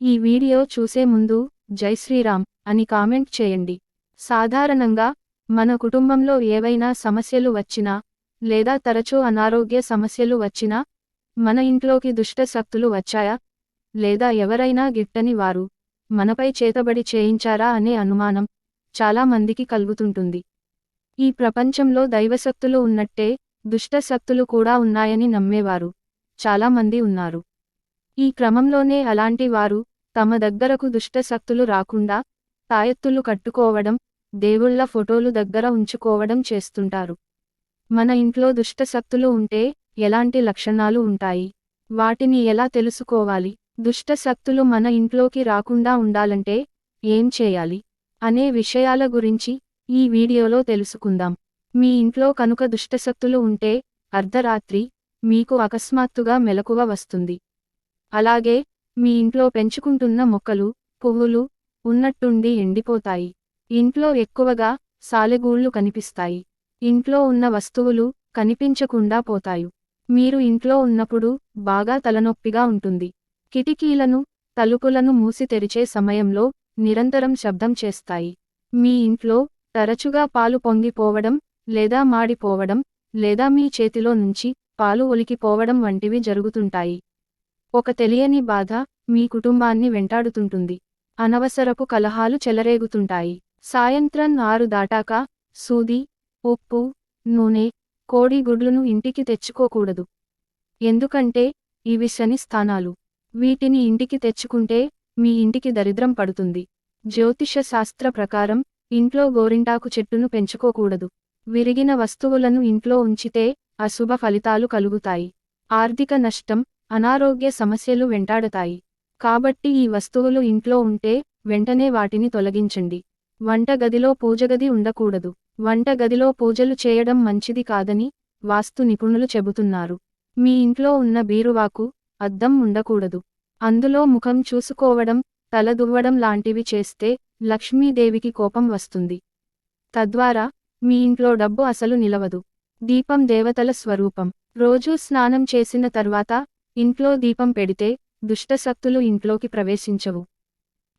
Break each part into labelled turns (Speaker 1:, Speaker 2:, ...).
Speaker 1: ఈ వీడియో చూసే ముందు జై శ్రీరామ్ అని కామెంట్ చేయండి. సాధారణంగా మన కుటుంబంలో ఏవైనా సమస్యలు వచ్చినా లేదా తరచూ అనారోగ్య సమస్యలు వచ్చినా మన ఇంట్లోకి దుష్ట శక్తులు వచ్చాయా? లేదా ఎవరైనా గిట్టని వారు మనపై చేతబడి చేయించారా అనే అనుమానం చాలా మందికి కలుగుతుంటుంది. ఈ ప్రపంచంలో దైవశక్తులు ఉన్నట్టే దుష్టశక్తులు కూడా ఉన్నాయని నమ్మేవారు. చాలామంది ఉన్నారు. ఈ క్రమంలోనే అలాంటి వారు తమ దగ్గరకు దుష్టశక్తులు రాకుండా తాయెత్తులు కట్టుకోవడం దేవుళ్ళ ఫోటోలు దగ్గర ఉంచుకోవడం చేస్తుంటారు. మన ఇంట్లో దుష్టశక్తులు ఉంటే ఎలాంటి లక్షణాలు ఉంటాయి? వాటిని ఎలా తెలుసుకోవాలి? దుష్టశక్తులు మన ఇంట్లోకి రాకుండా ఉండాలంటే ఏం చేయాలి? అనే విషయాల గురించి ఈ వీడియోలో తెలుసుకుందాం. మీ ఇంట్లో కనుక దుష్టశక్తులు ఉంటే అర్ధరాత్రి మీకు అకస్మాత్తుగా మెలకువ వస్తుంది. అలాగే మీ ఇంట్లో పెంచుకుంటున్న మొక్కలు పువ్వులు ఉన్నట్టుండి ఎండిపోతాయి. ఇంట్లో ఎక్కువగా సాలెగూళ్ళు కనిపిస్తాయి. ఇంట్లో ఉన్న వస్తువులు కనిపించకుండా పోతాయి. మీరు ఇంట్లో ఉన్నప్పుడు బాగా తలనొప్పిగా ఉంటుంది. కిటికీలను తలుపులను మూసి తెరిచే సమయంలో నిరంతరం శబ్దం చేస్తాయి. మీ ఇంట్లో తరచుగా పాలు పొంగిపోవడం లేదా మాడిపోవడం లేదా మీ చేతిలో నుంచి పాలు ఒలికిపోవడం వంటివి జరుగుతుంటాయి. ఒక తెలియని బాధ మీ కుటుంబాన్ని వెంటాడుతుంటుంది. అనవసరపు కలహాలు చెలరేగుతుంటాయి. సాయంత్రం ఆరు దాటాక సూది ఉప్పు నూనె కోడి గుడ్లను ఇంటికి తెచ్చుకోకూడదు. ఎందుకంటే ఇవి శని స్థానాలు. వీటిని ఇంటికి తెచ్చుకుంటే మీ ఇంటికి దరిద్రం పడుతుంది. జ్యోతిష శాస్త్ర ప్రకారం ఇంట్లో గోరింటాకు చెట్టును పెంచుకోకూడదు. విరిగిన వస్తువులను ఇంట్లో ఉంచితే అశుభ ఫలితాలు కలుగుతాయి. ఆర్థిక నష్టం అనారోగ్య సమస్యలు వెంటాడతాయి. కాబట్టి ఈ వస్తువులు ఇంట్లో ఉంటే వెంటనే వాటిని తొలగించండి. వంటగదిలో పూజగది ఉండకూడదు. వంటగదిలో పూజలు చేయడం మంచిది కాదని వాస్తు నిపుణులు చెబుతున్నారు. మీ ఇంట్లో ఉన్న బీరువాకు అద్దం ఉండకూడదు. అందులో ముఖం చూసుకోవడం తల దువ్వడం లాంటివి చేస్తే లక్ష్మీదేవికి కోపం వస్తుంది. తద్వారా మీ ఇంట్లో డబ్బు అసలు నిలవదు. దీపం దేవతల స్వరూపం. రోజూ స్నానం చేసిన తర్వాత ఇంట్లో దీపం పెడితే దుష్టశక్తులు ఇంట్లోకి ప్రవేశించవు.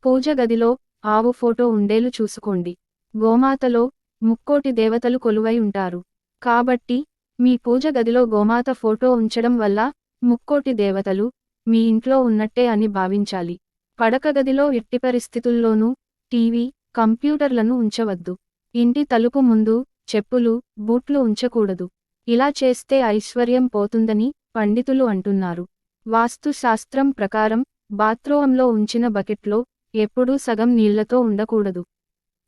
Speaker 1: పూజ గదిలో ఆవు ఫోటో ఉండేలు చూసుకోండి. గోమాతలో ముక్కోటి దేవతలు కొలువై ఉంటారు. కాబట్టి మీ పూజ గదిలో గోమాత ఫోటో ఉంచడం వల్ల ముక్కోటి దేవతలు మీ ఇంట్లో ఉన్నట్టే అని భావించాలి. పడక గదిలో ఎట్టి పరిస్థితుల్లోనూ టీవీ కంప్యూటర్లను ఉంచవద్దు. ఇంటి తలుపు ముందు చెప్పులు బూట్లు ఉంచకూడదు. ఇలా చేస్తే ఐశ్వర్యం పోతుందని పండితులు అంటున్నారు. వాస్తుశాస్త్రం ప్రకారం బాత్రూంలో ఉంచిన బకెట్లో ఎప్పుడూ సగం నీళ్ళతో ఉండకూడదు.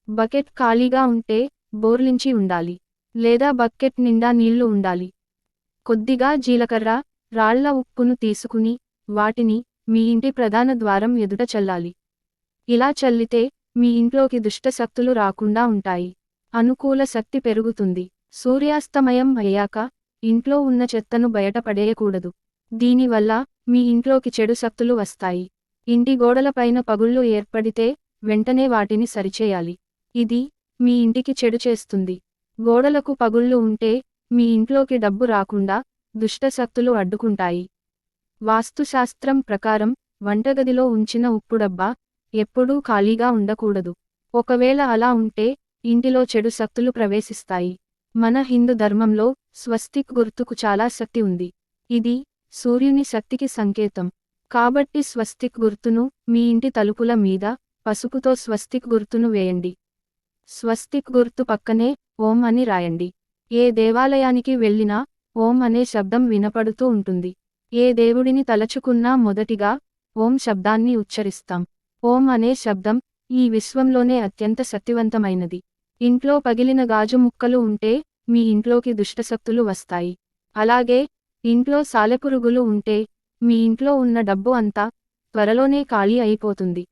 Speaker 1: బకెట్ ఖాళీగా ఉంటే బోర్లించి ఉండాలి. లేదా బకెట్ నిండా నీళ్ళు ఉండాలి. కొద్దిగా జీలకర్ర రాళ్ళ ఉప్పును తీసుకుని వాటిని మీ ఇంటి ప్రధాన ద్వారం ఎదుట చల్లాలి. ఇలా చల్లితే మీ ఇంట్లోకి దుష్టశక్తులు రాకుండా ఉంటాయి. అనుకూల శక్తి పెరుగుతుంది. సూర్యాస్తమయం అయ్యాక ఇంట్లో ఉన్న చెత్తను బయట పడేయకూడదు. దీనివల్ల మీ ఇంట్లోకి చెడు శక్తులు వస్తాయి. ఇంటి గోడలపైన పగుళ్ళు ఏర్పడితే వెంటనే వాటిని సరిచేయాలి. ఇది మీ ఇంటికి చెడు చేస్తుంది. గోడలకు పగుళ్ళు ఉంటే మీ ఇంట్లోకి డబ్బు రాకుండా దుష్టశక్తులు అడ్డుకుంటాయి. వాస్తుశాస్త్రం ప్రకారం వంటగదిలో ఉంచిన ఉప్పు డబ్బా ఎప్పుడూ ఖాళీగా ఉండకూడదు. ఒకవేళ అలా ఉంటే ఇంటిలో చెడు శక్తులు ప్రవేశిస్తాయి. మన హిందూ ధర్మంలో స్వస్తిక్ గుర్తుకు చాలా శక్తి ఉంది. ఇది సూర్యుని శక్తికి సంకేతం. కాబట్టి స్వస్తిక్ గుర్తును మీ ఇంటి తలుపుల మీద పసుపుతో స్వస్తిక్ గుర్తును వేయండి. స్వస్తిక్ గుర్తు పక్కనే ఓం అని రాయండి. ఏ దేవాలయానికి వెళ్ళినా ఓం అనే శబ్దం వినపడుతూ ఉంటుంది. ఏ దేవుడిని తలచుకున్నా మొదటిగా ఓం శబ్దాన్ని ఉచ్చరిస్తాం. ఓం అనే శబ్దం ఈ విశ్వంలోనే అత్యంత శక్తివంతమైనది. ఇంట్లో పగిలిన గాజు ముక్కలు ఉంటే మీ ఇంట్లోకి దుష్టశక్తులు వస్తాయి. అలాగే ఇంట్లో సాలెపురుగులు ఉంటే మీ ఇంట్లో ఉన్న డబ్బు అంతా త్వరలోనే ఖాళీ అయిపోతుంది.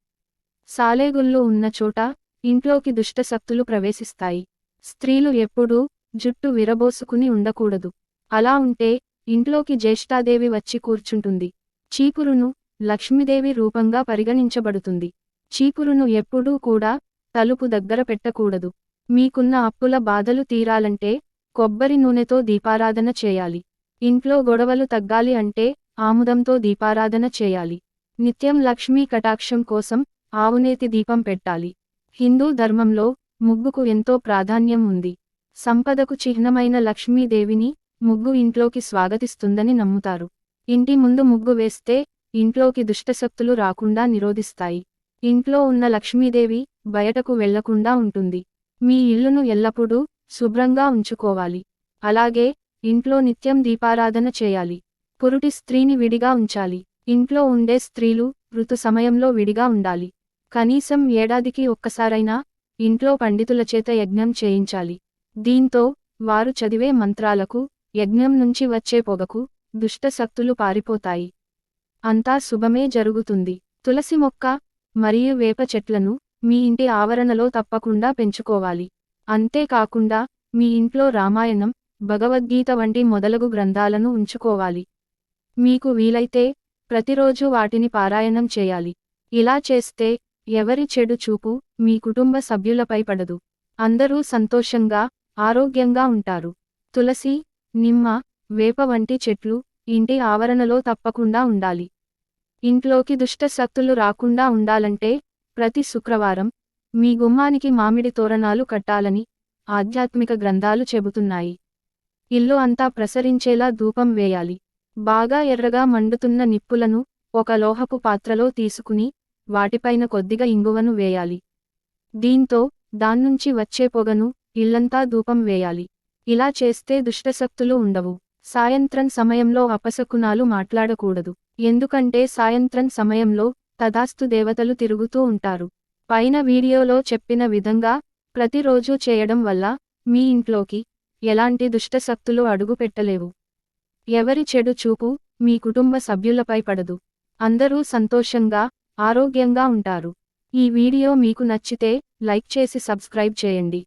Speaker 1: సాలేగుళ్ళు ఉన్న చోట ఇంట్లోకి దుష్టశక్తులు ప్రవేశిస్తాయి. స్త్రీలు ఎప్పుడూ జుట్టు విరబోసుకుని ఉండకూడదు. అలా ఉంటే ఇంట్లోకి జ్యేష్ఠాదేవి వచ్చి కూర్చుంటుంది. చీపురును లక్ష్మీదేవి రూపంగా పరిగణించబడుతుంది. చీపురును ఎప్పుడూ కూడా తలుపు దగ్గర పెట్టకూడదు. మీకున్న అప్పుల బాధలు తీరాలంటే కొబ్బరి నూనెతో దీపారాధన చేయాలి. ఇంట్లో గొడవలు తగ్గాలి అంటే ఆముదంతో దీపారాధన చేయాలి. నిత్యం లక్ష్మీ కటాక్షం కోసం ఆవునేతి దీపం పెట్టాలి. హిందూ ధర్మంలో ముగ్గుకు ఎంతో ప్రాధాన్యం ఉంది. సంపదకు చిహ్నమైన లక్ష్మీదేవిని ముగ్గు ఇంట్లోకి స్వాగతిస్తుందని నమ్ముతారు. ఇంటి ముందు ముగ్గు వేస్తే ఇంట్లోకి దుష్టశక్తులు రాకుండా నిరోధిస్తాయి. ఇంట్లో ఉన్న లక్ష్మీదేవి బయటకు వెళ్ళకుండా ఉంటుంది. మీ ఇల్లును ఎల్లప్పుడూ శుభ్రంగా ఉంచుకోవాలి. అలాగే ఇంట్లో నిత్యం దీపారాధన చేయాలి. పురుటి స్త్రీని విడిగా ఉంచాలి. ఇంట్లో ఉండే స్త్రీలు ఋతు సమయంలో విడిగా ఉండాలి. కనీసం ఏడాదికి ఒక్కసారైనా ఇంట్లో పండితుల చేత యజ్ఞం చేయించాలి. దీంతో వారు చదివే మంత్రాలకు యజ్ఞం నుంచి వచ్చే పొగకు దుష్టశక్తులు పారిపోతాయి. అంతా శుభమే జరుగుతుంది. తులసి మొక్క మరియు వేప చెట్లను మీ ఇంటి ఆవరణలో తప్పకుండా పెంచుకోవాలి. అంతేకాకుండా మీ ఇంట్లో రామాయణం భగవద్గీత వంటి మొదలగు గ్రంథాలను ఉంచుకోవాలి. మీకు వీలైతే ప్రతిరోజు వాటిని పారాయణం చేయాలి. ఇలా చేస్తే ఎవరి చెడు చూపు మీ కుటుంబ సభ్యులపై పడదు. అందరూ సంతోషంగా ఆరోగ్యంగా ఉంటారు. తులసి నిమ్మ వేప వంటి చెట్లు ఇంటి ఆవరణలో తప్పకుండా ఉండాలి. ఇంట్లోకి దుష్ట శక్తులు రాకుండా ఉండాలంటే ప్రతి శుక్రవారం మీ గుమ్మానికి మామిడి తోరణాలు కట్టాలని ఆధ్యాత్మిక గ్రంథాలు చెబుతున్నాయి. ఇల్లు అంతా ప్రసరించేలా ధూపం వేయాలి. బాగా ఎర్రగా మండుతున్న నిప్పులను ఒక లోహపు పాత్రలో తీసుకుని వాటిపైన కొద్దిగా ఇంగువను వేయాలి. దీంతో దాన్నుంచి వచ్చే పొగను ఇల్లంతా ధూపం వేయాలి. ఇలా చేస్తే దుష్టశక్తులు ఉండవు. సాయంత్రం సమయంలో అపశకునాలు మాట్లాడకూడదు. ఎందుకంటే సాయంత్రం సమయంలో తదాస్తు దేవతలు తిరుగుతూ ఉంటారు. పైన వీడియోలో చెప్పిన విధంగా ప్రతిరోజూ చేయడం వల్ల మీ ఇంట్లోకి ఎలాంటి దుష్టశక్తులు అడుగు పెట్టలేవు. ఎవరి చెడు చూపు మీ కుటుంబ సభ్యులపై పడదు. అందరూ సంతోషంగా ఆరోగ్యంగా ఉంటారు. ఈ వీడియో మీకు నచ్చితే లైక్ చేసి సబ్స్క్రైబ్ చేయండి.